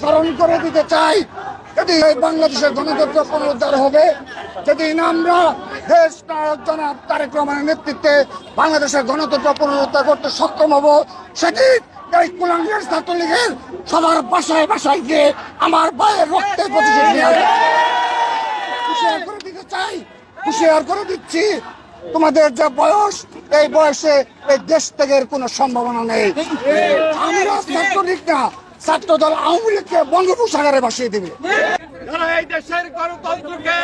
স্মরণ করে দিতে চাই। যদি বাংলাদেশের গণতন্ত্র পুনরুদ্ধার হবে যেদিন আমরা দেশ জনাব তারেক রহমানের নেতৃত্বে বাংলাদেশের গণতন্ত্র পুনরুদ্ধার করতে সক্ষম হব সেদিন এই ছাত্রলীগের সবার বাসায় বাসায় গিয়ে আমার ভাইয়ের রক্তের প্রতিশোধ নিয়ে। হুঁশিয়ার করে দিতে চাই, হুঁশিয়ার করে দিচ্ছি। তোমাদের যে বয়স, এই বয়সে এই দেশ ত্যাগের কোনো সম্ভাবনা নেই। আমরা ছাত্রলীগ না ছাত্র দল আওয়ামী লীগকে বঙ্গোপসাগরে ভাসিয়ে দেবে। যারা এই দেশের গণতন্ত্রকে,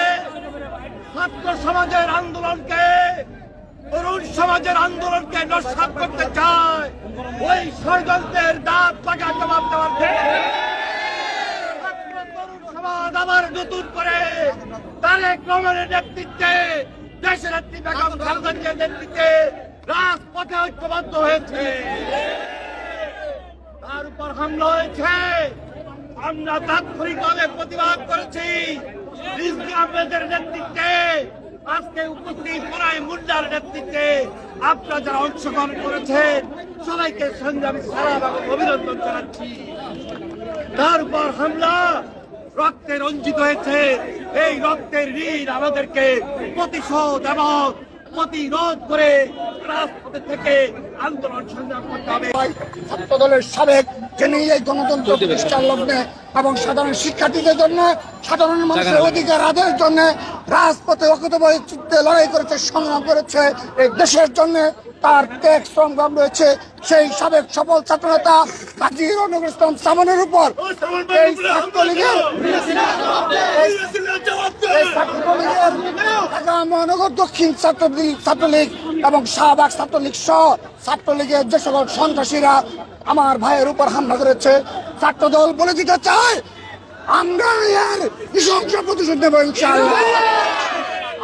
ছাত্র সমাজের আন্দোলনকে, তরুণ সমাজের আন্দোলনকে নস্বাত করতে চায়, ওই ষড়যন্ত্রের দাঁত পাকা জবাব দেওয়ার সমাজ আবার নতুন করে তারেক রহমানের নেতৃত্বে দেশের নেত্রী বেগম খালেদা নেতৃত্বে রাজপথে ঐক্যবদ্ধ হয়েছে। হামলা হয়েছে। আমরা তাৎক্ষণিকভাবে প্রতিবাদ করেছি। রিজভী নেতৃত্বে আজকে উপস্থিত পড়ায় মুন্ডার নেতৃত্বে আপনারা যারা অংশগ্রহণ করেছেন, সবাইকে সংগ্রামী সারা অভিনন্দন জানাচ্ছি। তার উপর হামলা রক্তে রঞ্জিত হয়েছে। এই রক্তের ঋণ আমাদেরকে প্রতিশোধ এবং প্রতিরোধ করে রাজপথে থেকে আন্দোলন সংগ্রাম করতে হবে। ছাত্র সাবেক যিনি এই গণতন্ত্র প্রতিষ্ঠার লগ্নে এবং সাধারণ শিক্ষার্থীদের জন্য সাধারণ মানুষের অধিকার আদায়ের জন্য রাজপথে অকতভাবে চিত্তে লড়াই করেছে সংগ্রাম করেছে এই দেশের জন্য তার ত্যাগ সংগ্রাম রয়েছে। সেই সাবেক সফল ছাত্রনেতা কাজী রনগর ইসলাম সামনের উপর এই ছাত্রলীগের এই এই ছাত্রলীগের ঢাকা মহানগর দক্ষিণ ছাত্রলীগ ছাত্রলীগ এবং শাহবাগ ছাত্রলীগ সহ ছাত্রলীগের যে সকল সন্ত্রাসীরা আমার ভাইয়ের উপর হামলা করেছে, ছাত্রদল বলে দিতে চায়, আমরা এর নৃশংস প্রতিশোধ নেব ইনশাআল্লাহ।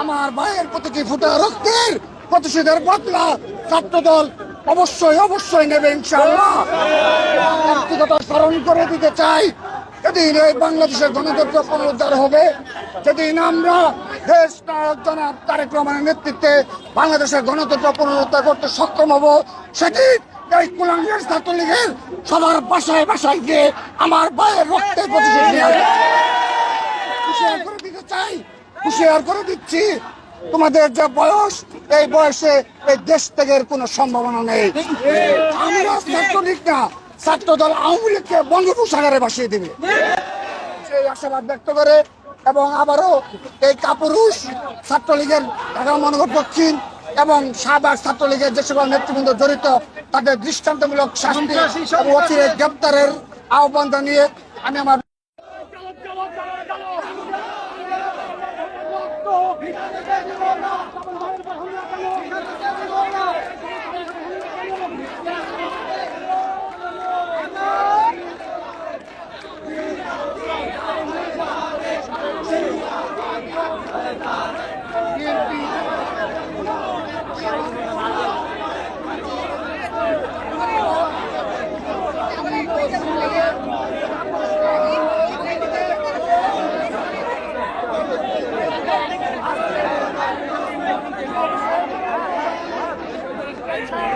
আমার ভাইয়ের প্রতিটি ফুটা রক্তের প্রতিশোধের বদলা ছাত্রদল অবশ্যই অবশ্যই নেবে ইনশাআল্লাহ। ব্যক্তিগত স্মরণ করে দিতে চাই, যেদিন এই বাংলাদেশের গণতন্ত্র পুনরুদ্ধার হবে, যেদিন আমরা দেশ নায়ক জনাব তারেক রহমানের নেতৃত্বে বাংলাদেশের গণতন্ত্র পুনরুদ্ধার করতে সক্ষম হব সেদিন এই ছাত্রলীগের সবার বাসায় বাসায় গিয়ে আমার ভাইয়ের রক্তের প্রতিশোধ নিয়ে করে দিতে চাই, হুঁশিয়ার করে দিচ্ছি। তোমাদের যে বয়স, এই বয়সে এই দেশ ত্যাগের কোনো সম্ভাবনা নেই। আমরা ছাত্রলীগ না ছাত্র দল আওয়ামী লীগকে বঙ্গোপসাগরে ভাসিয়ে দেবে। সেই আশাবাদ ব্যক্ত করে এবং আবারও এই কাপুরুষ ছাত্রলীগের ঢাকা মহানগর দক্ষিণ এবং শাহবাগ ছাত্রলীগের যে সকল নেতৃবৃন্দ জড়িত, তাদের দৃষ্টান্তমূলক শাস্তি অচিরে গ্রেপ্তারের আহ্বান জানিয়ে আমি আমার